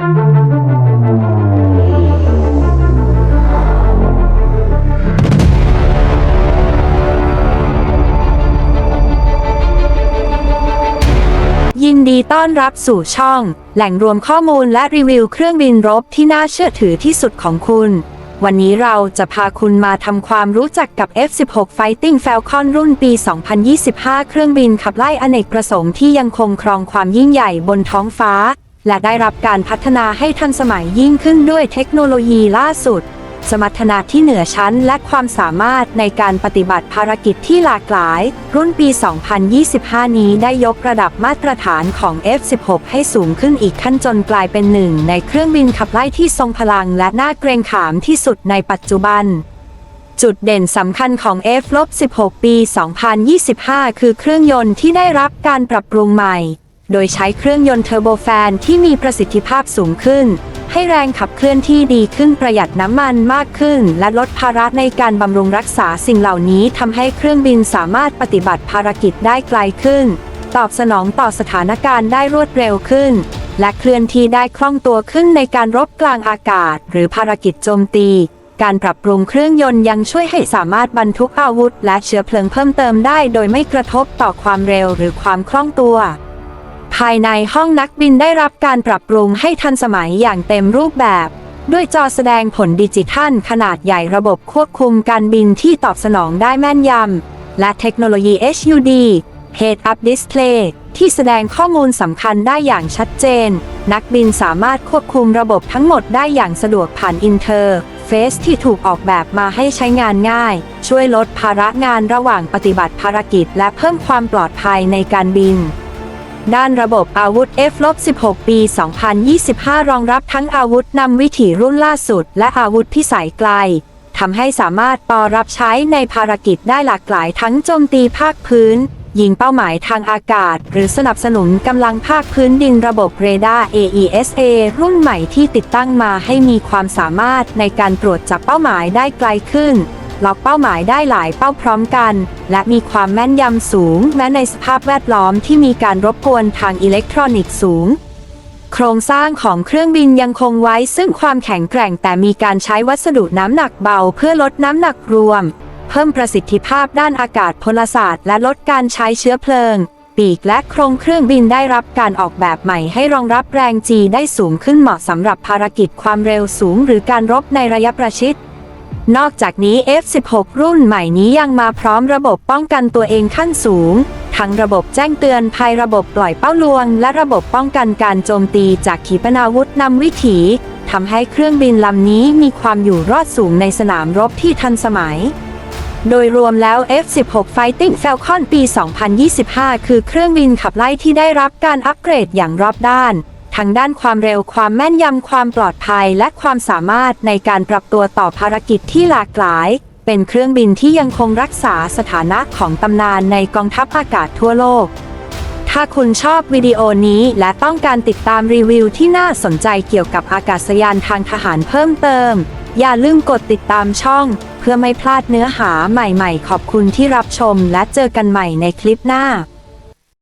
ยินดีต้อนรับสู่ช่อง แหล่งรวมข้อมูลและรีวิวเครื่องบินรบที่น่าเชื่อถือที่สุดของคุณ วันนี้เราจะพาคุณมาทำความรู้จักกับ F-16 Fighting Falcon รุ่นปี 2025 เครื่องบินขับไล่อเนกประสงค์ที่ยังคงครองความยิ่งใหญ่บนท้องฟ้า และได้รับการพัฒนาให้ทันสมัยยิ่งขึ้นด้วยเทคโนโลยีล่าสุด สมรรถนะที่เหนือชั้นและความสามารถในการปฏิบัติภารกิจที่หลากหลาย รุ่นปี 2025 นี้ได้ยกระดับมาตรฐานของ F-16 ให้สูงขึ้นอีกขั้นจนกลายเป็นหนึ่ง ในเครื่องบินขับไล่ที่ทรงพลังและน่าเกรงขามที่สุดในปัจจุบันจุดเด่นสำคัญของ F-16 ปี 2025 คือเครื่องยนต์ที่ได้รับการปรับปรุงใหม่ โดยใช้เครื่องยนต์เทอร์โบแฟนที่มีประสิทธิภาพสูงขึ้น ให้แรงขับเคลื่อนที่ดีขึ้นประหยัดน้ำมันมากขึ้น และลดภาระในการบำรุงรักษาสิ่งเหล่านี้ทำให้เครื่องบินสามารถปฏิบัติภารกิจได้ไกลขึ้น ตอบสนองต่อสถานการณ์ได้รวดเร็วขึ้น และเคลื่อนที่ได้คล่องตัวขึ้นในการรบกลางอากาศ หรือภารกิจโจมตีการปรับปรุงเครื่องยนต์ยังช่วยให้สามารถบรรทุกอาวุธ และเชื้อเพลิงเพิ่มเติมได้โดยไม่กระทบต่อความเร็วหรือความคล่องตัว ภายในห้องนักบินได้รับการปรับปรุงให้ทันสมัยอย่างเต็มรูปแบบ ด้วยจอแสดงผลดิจิทัลขนาดใหญ่ระบบควบคุมการบินที่ตอบสนองได้แม่นยำ และเทคโนโลยี HUD Head Up Display ที่แสดงข้อมูลสำคัญได้อย่างชัดเจน นักบินสามารถควบคุมระบบทั้งหมดได้อย่างสะดวกผ่านอินเทอร์เฟซที่ถูกออกแบบมาให้ใช้งานง่าย ช่วยลดภาระงานระหว่างปฏิบัติภารกิจ และเพิ่มความปลอดภัยในการบิน ด้านระบบอาวุธ F-16 ปี 2025 รองรับทั้งอาวุธนำวิถีรุ่นล่าสุด และอาวุธพิสัยไกลทำให้สามารถปอรับใช้ในภารกิจได้หลากหลายทั้งโจมตีภาคพื้น ยิงเป้าหมายทางอากาศ หรือสนับสนุนกำลังภาคพื้นดินระบบเรดาร์ AESA รุ่นใหม่ที่ติดตั้งมาให้มีความสามารถในการตรวจจับเป้าหมายได้ไกลขึ้น ล็อกเป้าหมายได้หลายเป้าพร้อมกัน และมีความแม่นยำสูง แม้ในสภาพแวดล้อมที่มีการรบกวนทางอิเล็กทรอนิกส์สูง โครงสร้างของเครื่องบินยังคงไว้ซึ่งความแข็งแกร่งแต่มีการใช้วัสดุน้ำหนักเบาเพื่อลดน้ำหนักรวม เพิ่มประสิทธิภาพด้านอากาศพลศาสตร์และลดการใช้เชื้อเพลิง ปีกและโครงเครื่องบินได้รับการออกแบบใหม่ให้รองรับแรงจีได้สูงขึ้นเหมาะสำหรับภารกิจความเร็วสูง หรือการรบในระยะประชิด นอกจากนี้ F16 รุ่นใหม่นี้ยังมาพร้อมระบบป้องกันตัวเองขั้นสูง ทั้งระบบแจ้งเตือนภัยระบบปล่อยเป้าลวง และระบบป้องกันการโจมตีจากขีปนาวุธนำวิถีทำให้เครื่องบินลำนี้มีความอยู่รอดสูงในสนามรบที่ทันสมัย โดยรวมแล้ว F16 Fighting Falcon ปี 2025 คือเครื่องบินขับไล่ที่ได้รับการอัปเกรดอย่างรอบด้าน ทั้งด้านความเร็วความแม่นยำความปลอดภัยและความสามารถในการปรับตัวต่อภารกิจที่หลากหลาย เป็นเครื่องบินที่ยังคงรักษาสถานะของตำนานในกองทัพอากาศทั่วโลก ถ้าคุณชอบวิดีโอนี้และต้องการติดตามรีวิวที่น่าสนใจเกี่ยวกับอากาศยานทางทหารเพิ่มเติม อย่าลืมกดติดตามช่อง เพื่อไม่พลาดเนื้อหาใหม่ ๆ ขอบคุณที่รับชมและเจอกันใหม่ในคลิปหน้า